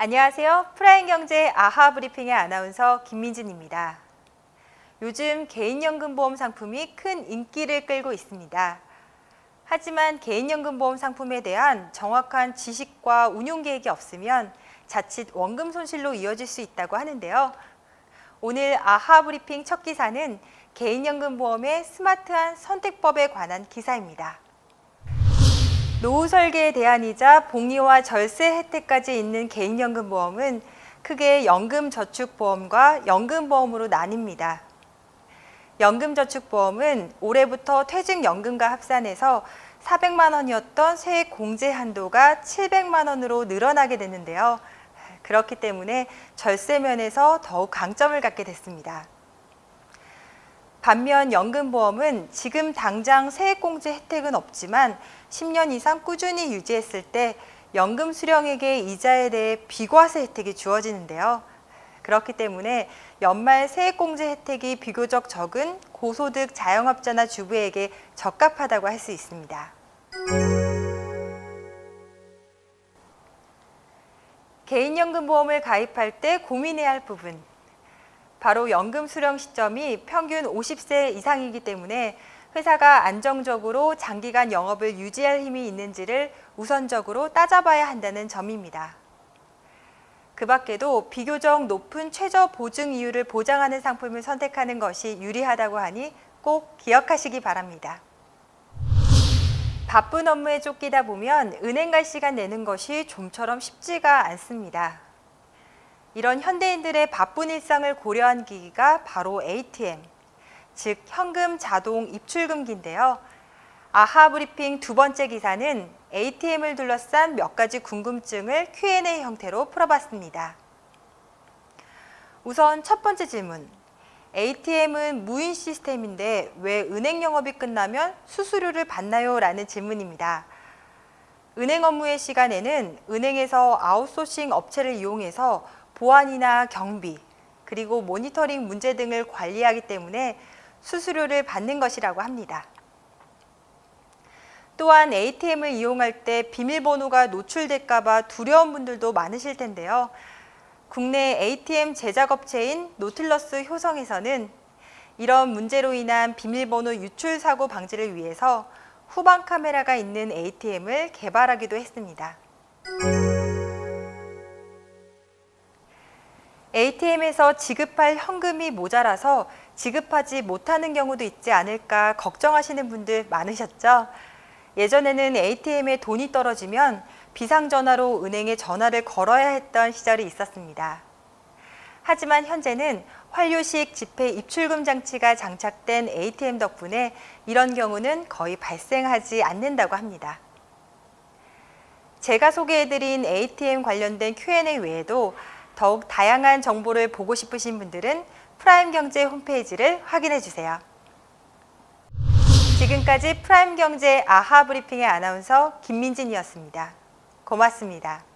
안녕하세요. 프라임 경제 아하 브리핑의 아나운서 김민진입니다. 요즘 개인연금보험 상품이 큰 인기를 끌고 있습니다. 하지만 개인연금보험 상품에 대한 정확한 지식과 운용 계획이 없으면 자칫 원금 손실로 이어질 수 있다고 하는데요. 오늘 아하 브리핑 첫 기사는 개인연금보험의 스마트한 선택법에 관한 기사입니다. 노후 설계에 대한이자 복리와 절세 혜택까지 있는 개인연금 보험은 크게 연금저축보험과 연금보험으로 나뉩니다. 연금저축보험은 올해부터 퇴직연금과 합산해서 400만 원이었던 세액 공제 한도가 700만 원으로 늘어나게 됐는데요. 그렇기 때문에 절세 면에서 더욱 강점을 갖게 됐습니다. 반면 연금보험은 지금 당장 세액공제 혜택은 없지만 10년 이상 꾸준히 유지했을 때 연금 수령액의 이자에 대해 비과세 혜택이 주어지는데요. 그렇기 때문에 연말 세액공제 혜택이 비교적 적은 고소득 자영업자나 주부에게 적합하다고 할 수 있습니다. 개인연금보험을 가입할 때 고민해야 할 부분. 바로 연금 수령 시점이 평균 50세 이상이기 때문에 회사가 안정적으로 장기간 영업을 유지할 힘이 있는지를 우선적으로 따져봐야 한다는 점입니다. 그 밖에도 비교적 높은 최저 보증 이율을 보장하는 상품을 선택하는 것이 유리하다고 하니 꼭 기억하시기 바랍니다. 바쁜 업무에 쫓기다 보면 은행 갈 시간 내는 것이 좀처럼 쉽지가 않습니다. 이런 현대인들의 바쁜 일상을 고려한 기기가 바로 ATM, 즉 현금 자동 입출금기인데요. 아하 브리핑 두 번째 기사는 ATM을 둘러싼 몇 가지 궁금증을 Q&A 형태로 풀어봤습니다. 우선 첫 번째 질문. ATM은 무인 시스템인데 왜 은행 영업이 끝나면 수수료를 받나요? 라는 질문입니다. 은행 업무의 시간에는 은행에서 아웃소싱 업체를 이용해서 보안이나 경비, 그리고 모니터링 문제 등을 관리하기 때문에 수수료를 받는 것이라고 합니다. 또한 ATM을 이용할 때 비밀번호가 노출될까봐 두려운 분들도 많으실 텐데요. 국내 ATM 제작업체인 노틸러스 효성에서는 이런 문제로 인한 비밀번호 유출 사고 방지를 위해서 후방 카메라가 있는 ATM을 개발하기도 했습니다. ATM에서 지급할 현금이 모자라서 지급하지 못하는 경우도 있지 않을까 걱정하시는 분들 많으셨죠? 예전에는 ATM에 돈이 떨어지면 비상전화로 은행에 전화를 걸어야 했던 시절이 있었습니다. 하지만 현재는 환류식 지폐 입출금 장치가 장착된 ATM 덕분에 이런 경우는 거의 발생하지 않는다고 합니다. 제가 소개해드린 ATM 관련된 Q&A 외에도 더욱 다양한 정보를 보고 싶으신 분들은 프라임 경제 홈페이지를 확인해 주세요. 지금까지 프라임 경제 아하 브리핑의 아나운서 김민진이었습니다. 고맙습니다.